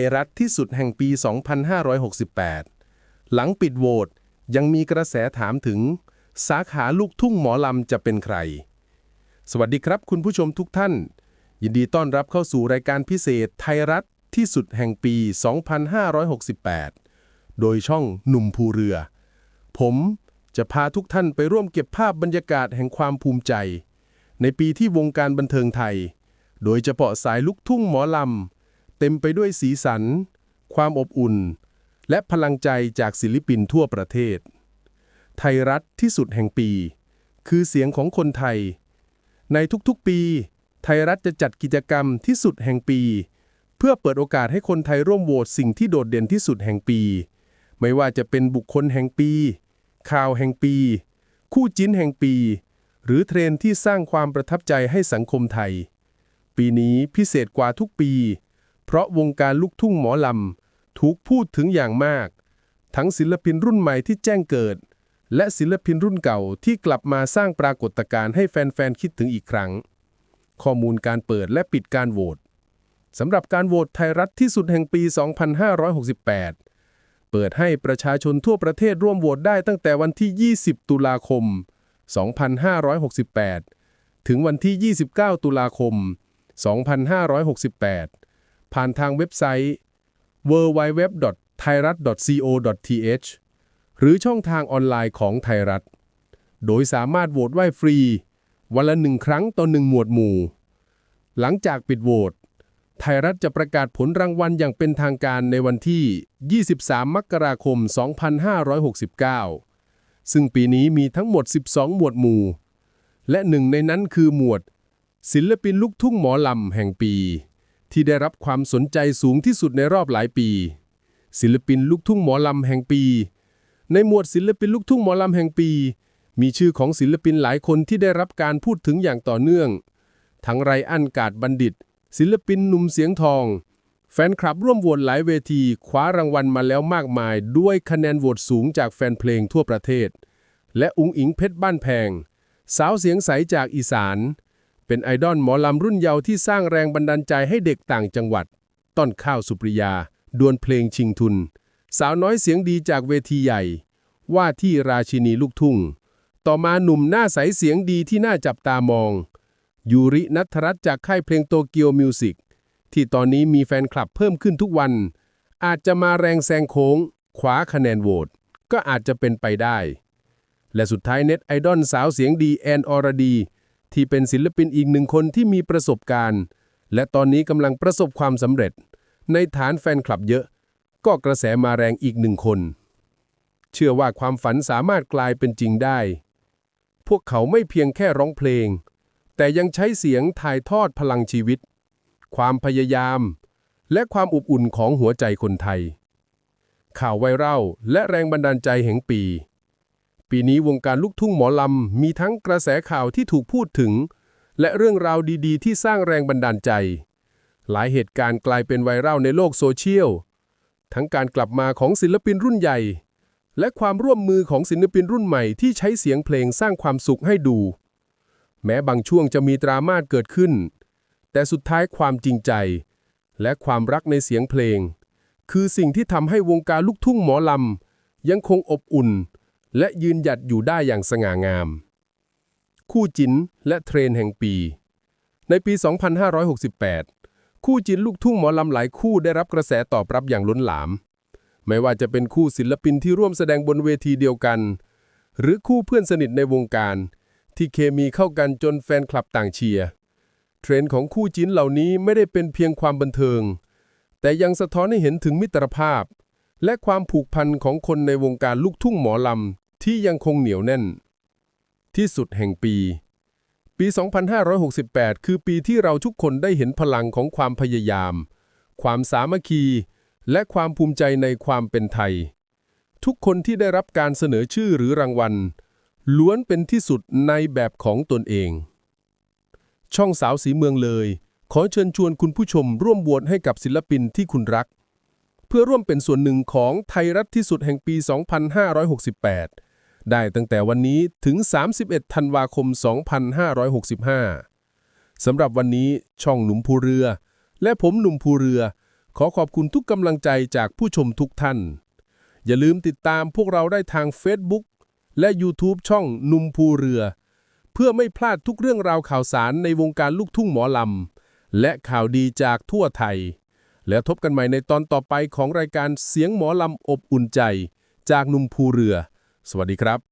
ยรัฐที่สุดแห่งปี 2568 หลังปิดโหวตยังมีกระแสถามถึง สาขาลูกทุ่งหมอลำจะเป็นใคร สวัสดีครับคุณผู้ชมทุกท่าน ยินดีต้อนรับเข้าสู่รายการพิเศษไทยรัฐที่สุดแห่งปี 2568 โดยช่องหนุ่มภูเรือ ผมจะพาทุกท่านไปร่วมเก็บภาพบรรยากาศแห่งความภูมิใจ ในปีที่วงการบันเทิงไทย โดยเฉพาะสายลูกทุ่งหมอลำ เต็มไปด้วยสีสัน ความอบอุ่น และพลังใจจากศิลปินทั่วประเทศ ไทยรัฐที่สุดแห่งปี คือเสียงของคนไทย ในทุกๆปี ไทยรัฐจะจัดกิจกรรมที่สุดแห่งปี เพื่อเปิดโอกาสให้คนไทยร่วมโหวตสิ่งที่โดดเด่นที่สุดแห่งปี ไม่ว่าจะเป็นบุคคลแห่งปี ข่าวแห่งปี คู่จิ้นแห่งปี หรือเทรนที่สร้างความประทับใจให้สังคมไทย ปีนี้พิเศษกว่าทุกปี เพราะวงการลูกทุ่งหมอลำถูกพูดถึงอย่างมาก ทั้งศิลปินรุ่นใหม่ที่แจ้งเกิด และศิลปินรุ่นเก่าที่กลับมาสร้างปรากฏการณ์ให้แฟนๆคิดถึงอีกครั้ง ข้อมูลการเปิดและปิดการโหวตสำหรับการโหวตไทยรัฐที่สุดแห่งปี 2568 เปิดให้ประชาชนทั่วประเทศร่วมโหวตได้ตั้งแต่วันที่ 20 ตุลาคม 2568 ถึงวันที่ 29 ตุลาคม 2568 ผ่านทางเว็บไซต์ www.thairat.co.th หรือช่องทางออนไลน์ของไทยรัฐ โดยสามารถโหวตไว้ฟรี วันละหนึ่งครั้งต่อหนึ่งหมวดหมู่ หลังจากปิดโหวตไทยรัฐจะประกาศผลรางวัลอย่างเป็นทางการในวันที่ 23 มกราคม 2569 ซึ่งปีนี้มีทั้งหมด 12 หมวดหมู่ และหนึ่งในนั้นคือหมวด ศิลปินลูกทุ่งหมอลำแห่งปี ที่ได้รับความสนใจสูงที่สุดในรอบหลายปี ศิลปินลูกทุ่งหมอลำแห่งปี ในหมวดศิลปินลูกทุ่งหมอลำแห่งปี มีชื่อของศิลปินหลายคนที่ได้รับการพูดถึงอย่างต่อเนื่อง ทั้งไรอันกาดบัณฑิต ศิลปินหนุ่มเสียงทอง แฟนคลับร่วมโหวตหลายเวที คว้ารางวัลมาแล้วมากมาย ด้วยคะแนนโหวตสูงจากแฟนเพลงทั่วประเทศ และอุงอิงเพชรบ้านแพง สาวเสียงใสจากอีสาน เป็นไอดอลหมอลำรุ่นเยาว์ที่สร้างแรงบันดาลใจให้เด็กต่างจังหวัด ต้นข้าวสุปริยา ดวลเพลงชิงทุน สาวน้อยเสียงดีจากเวทีใหญ่ ว่าที่ราชินีลูกทุ่ง ต่อมาหนุ่มหน้าใสเสียงดีที่น่าจับตามอง ยูรินัทรัตจากค่ายเพลงโตเกียวมิวสิกที่ตอนนี้มีแฟนคลับเพิ่มขึ้นทุกวัน อาจจะมาแรงแซงโค้งคว้าคะแนนโหวตก็อาจจะเป็นไปได้ และสุดท้ายเน็ตไอดอลสาวเสียงดีแอนอรดี ที่เป็นศิลปินอีกหนึ่งคนที่มีประสบการณ์ และตอนนี้กำลังประสบความสำเร็จ ในฐานแฟนคลับเยอะ ก็กระแสมาแรงอีกหนึ่งคน เชื่อว่าความฝันสามารถกลายเป็นจริงได้ พวกเขาไม่เพียงแค่ร้องเพลง แต่ยังใช้เสียงถ่ายทอดพลังชีวิต ความพยายาม และความอบอุ่นของหัวใจคนไทย ข่าวไวรัลและแรงบันดาลใจแห่งปี ปีนี้วงการลูกทุ่งหมอลำ มีทั้งกระแสข่าวที่ถูกพูดถึง และเรื่องราวดีๆ ที่สร้างแรงบันดาลใจ หลายเหตุการณ์กลายเป็นไวรัลในโลกโซเชียล ทั้งการกลับมาของศิลปินรุ่นใหญ่ และความร่วมมือของศิลปินรุ่นใหม่ที่ใช้เสียงเพลงสร้างความสุขให้ดู แม้บางช่วงจะมีดราม่าเกิดขึ้น แต่สุดท้ายความจริงใจ และความรักในเสียงเพลง คือสิ่งที่ทำให้วงการลูกทุ่งหมอลำยังคงอบอุ่น และยืนหยัดอยู่ได้อย่างสง่างาม คู่จินและเทรนแห่งปี ในปี 2568 คู่จินลูกทุ่งหมอลำหลายคู่ได้รับกระแสตอบรับอย่างล้นหลาม ไม่ว่าจะเป็นคู่ศิลปินที่ร่วมแสดงบนเวทีเดียวกัน หรือคู่เพื่อนสนิทในวงการ ที่เคมีเข้ากันจนแฟนคลับต่างเชียร์เทรนของคู่จิ้นเหล่านี้ไม่ได้เป็นเพียงความบันเทิง แต่ยังสะท้อนให้เห็นถึงมิตรภาพ และความผูกพันของคนในวงการลูกทุ่งหมอลำ ที่ยังคงเหนียวแน่น ที่สุดแห่งปี ปี 2568 คือปีที่เราทุกคนได้เห็นพลังของความพยายาม ความสามัคคี และความภูมิใจในความเป็นไทย ทุกคนที่ได้รับการเสนอชื่อหรือรางวัล ล้วนเป็นที่สุดในแบบของตนเอง ช่องสาวสีเมืองเลย ขอเชิญชวนคุณผู้ชมร่วมโหวตให้กับศิลปินที่คุณรักเพื่อร่วมเป็นส่วนหนึ่งของไทยรัฐที่สุดแห่งปี 2568 ได้ตั้งแต่วันนี้ถึง 31 ธันวาคม 2565 สำหรับวันนี้ช่องหนุ่มภูเรือ และผมหนุ่มภูเรือ ขอขอบคุณทุกกำลังใจจากผู้ชมทุกท่าน อย่าลืมติดตามพวกเราได้ทาง Facebook และ YouTube ช่องหนุ่มภูเรือ เพื่อไม่พลาดทุกเรื่องราวข่าวสารในวงการลูกทุ่งหมอลำ และข่าวดีจากทั่วไทย แล้วพบกันใหม่ในตอนต่อไปของรายการเสียงหมอลำอบอุ่นใจ จากหนุ่มภูเรือ สวัสดีครับ